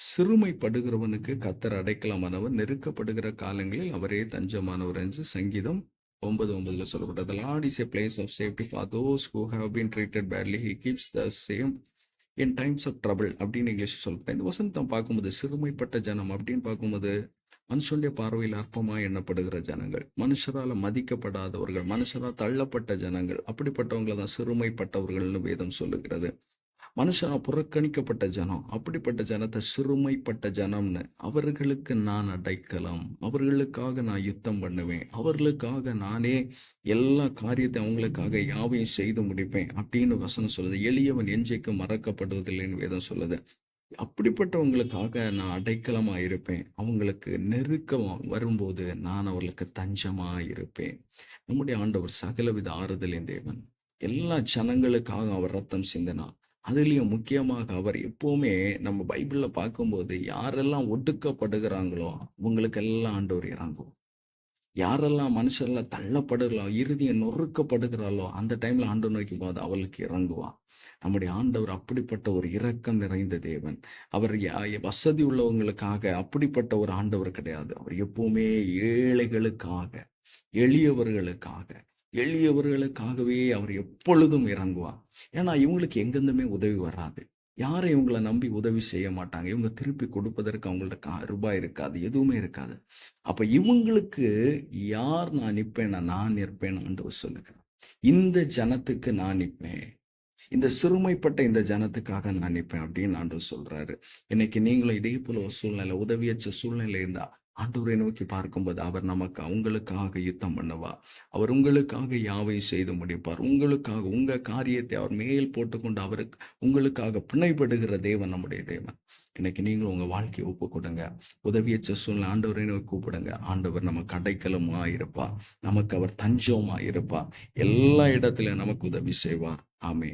சிறுமைப்படுகிறவனுக்கு கத்தர் அடைக்கலமானவர் நெருக்கப்படுகிற காலங்களில் அவரே தஞ்சமானவர் என்று சங்கீதம் ஒன்பது ஒன்பதுல சொல்லப்பட்டது. Lord is a place of safety for those who have been treated badly he keeps the same in times of trouble அப்படின்னு இங்கிலீஷ் சொல்லப்பட்டேன் இந்த வசந்தம் பார்க்கும்போது சிறுமைப்பட்ட ஜனம் அப்படின்னு பார்க்கும்போது மனுஷனுடைய பார்வையில் அற்பமாக எண்ணப்படுகிற ஜனங்கள் மனுஷரால மதிக்கப்படாதவர்கள் மனுஷரால் தள்ளப்பட்ட ஜனங்கள் அப்படிப்பட்டவங்களை தான் சிறுமைப்பட்டவர்கள்னு வேதம் சொல்லுகிறது. மனுஷனா புறக்கணிக்கப்பட்ட ஜனம் அப்படிப்பட்ட ஜனத்தை சிறுமைப்பட்ட ஜனம்னு அவர்களுக்கு நான் அடைக்கலாம். அவர்களுக்காக நான் யுத்தம் பண்ணுவேன். அவர்களுக்காக நானே எல்லா காரியத்தை அவங்களுக்காக யாவையும் செய்து முடிப்பேன் அப்படின்னு வசனம் சொல்லுது. எளியவன் எஞ்சைக்கு மறக்கப்படுவதில்லைன்னு வேதம் சொல்லுது. அப்படிப்பட்டவங்களுக்காக நான் அடைக்கலமா இருப்பேன். அவங்களுக்கு நெருக்கம் வரும்போது நான் அவர்களுக்கு தஞ்சமா இருப்பேன். நம்முடைய ஆண்டவர் சகலவித ஆறுதலின் தேவன். எல்லா ஜனங்களுக்காக அவர் ரத்தம் சிந்தினார். அதுலயும் முக்கியமாக அவர் எப்பவுமே நம்ம பைபிள்ல பார்க்கும்போது யாரெல்லாம் ஒடுக்கப்படுகிறாங்களோ அவங்களுக்கெல்லாம் ஆண்டவர் இறங்குவோம் யாரெல்லாம் மனுஷர்லாம் தள்ளப்படுகிறோ இறுதியை நொறுக்கப்படுகிறாளோ அந்த டைம்ல ஆண்டவர் நோக்கி போது அவளுக்கு இறங்குவான். நம்முடைய ஆண்டவர் அப்படிப்பட்ட ஒரு இரக்கம் நிறைந்த தேவன். அவர் யா- வசதி உள்ளவங்களுக்காக அப்படிப்பட்ட ஒரு ஆண்டவர் கிடையாது. அவர் எப்பவுமே ஏழைகளுக்காக எளியவர்களுக்காக எளியவர்களுக்காகவே அவர் எப்பொழுதும் இறங்குவார். ஏன்னா இவங்களுக்கு எங்கிருந்துமே உதவி வராது. யாரும் இவங்களை நம்பி உதவி செய்ய மாட்டாங்க. இவங்க திருப்பி கொடுப்பதற்கு அவங்கள்ட்ட கா ரூபாய் இருக்காது எதுவுமே இருக்காது. அப்ப இவங்களுக்கு யார் நான் நிற்பேன் நான் நிற்பேன் என்று சொல்லுகிறேன் இந்த ஜனத்துக்கு நான் நிற்பேன். இந்த சிறுமைப்பட்ட இந்த ஜனத்துக்காக நான் நிற்பேன் அப்படின்னு ஆண்டு சொல்றாரு. இன்னைக்கு நீங்களும் இதே போல ஒரு சூழ்நிலை உதவியற்ற சூழ்நிலை இருந்தா ஆண்டவரை நோக்கி பார்க்கும்போது அவர் நமக்கு அவங்களுக்காக யுத்தம் பண்ணுவார் அவர் உங்களுக்காக யாவை செய்து முடிப்பார். உங்களுக்காக உங்க காரியத்தை அவர் மேல் போட்டுக்கொண்டு அவருக்கு உங்களுக்காக பிணைப்படுகிற தேவன் நம்முடைய தேவன். இன்னைக்கு நீங்களும் உங்க வாழ்க்கையை ஒப்பு கொடுங்க உதவியச்ச சூழ்நிலை ஆண்டவரை நோக்கி கூப்பிடுங்க. ஆண்டவர் நம்ம அடைக்கலமா இருப்பார் நமக்கு அவர் தஞ்சமா இருப்பார் எல்லா இடத்துலையும் நமக்கு உதவி செய்வார். ஆமே